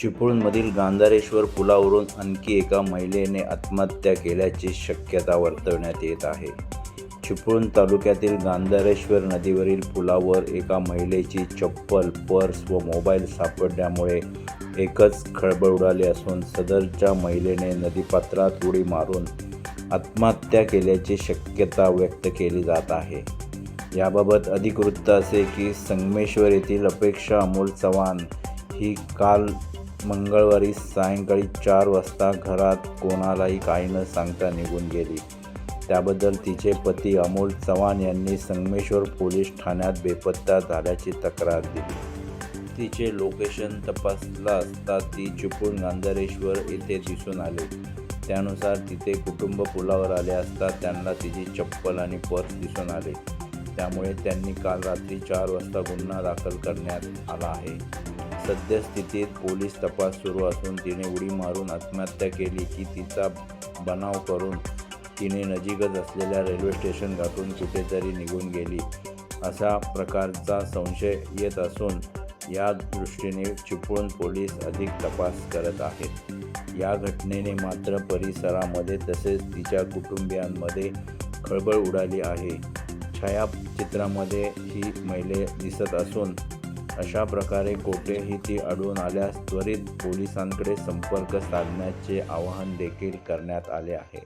चिपळूणमधील गांधारेश्वर पुलावरून आणखी एका महिलेने आत्महत्या केल्याची शक्यता वर्तवण्यात येत आहे. चिपळूण तालुक्यातील गांधारेश्वर नदीवरील पुलावर एका महिलेची चप्पल पर्स व मोबाईल सापडल्यामुळे एकच खळबळ उडाली असून सदरच्या महिलेने नदीपात्रात उडी मारून आत्महत्या केल्याची शक्यता व्यक्त केली जात आहे. याबाबत अधिक वृत्त असे की संगमेश्वर येथील अपेक्षा अमोल चव्हाण ही काल मंगळवारी सायंकाळी चार वाजता घरात कोणालाही काही न सांगता निघून गेली. त्याबद्दल तिचे पती अमोल चव्हाण यांनी संगमेश्वर पोलीस ठाण्यात बेपत्ता झाल्याची तक्रार दिली. तिचे लोकेशन तपासलं असता ती चिपळूण गांधारेश्वर येथे दिसून आले. त्यानुसार तिथे कुटुंब पुलावर आले असता त्यांना तिची चप्पल आणि पर्स दिसून आले. त्यामुळे त्यांनी काल रात्री चार वाजता गुन्हा दाखल करण्यात आला आहे. सद्यस्थितीत पोलीस तपास सुरू असून तिने उडी मारून आत्महत्या केली की तिचा बनाव करून तिने नजीकच असलेल्या रेल्वे स्टेशन गाठून कुठेतरी निघून गेली. अशा प्रकारचा संशय येत असून या दृष्टीने चिपळूण पोलीस अधिक तपास करत आहेत. या घटनेने मात्र परिसरामध्ये तसेच तिच्या कुटुंबियांमध्ये खळबळ उडाली आहे. छायाचित्रामध्ये ही महिले दिसत असून अशा प्रकारे कोठेही ती आढळून आल्यास त्वरित पोलिसांकडे संपर्क साधण्याचे आवाहन देखील करण्यात आले आहे.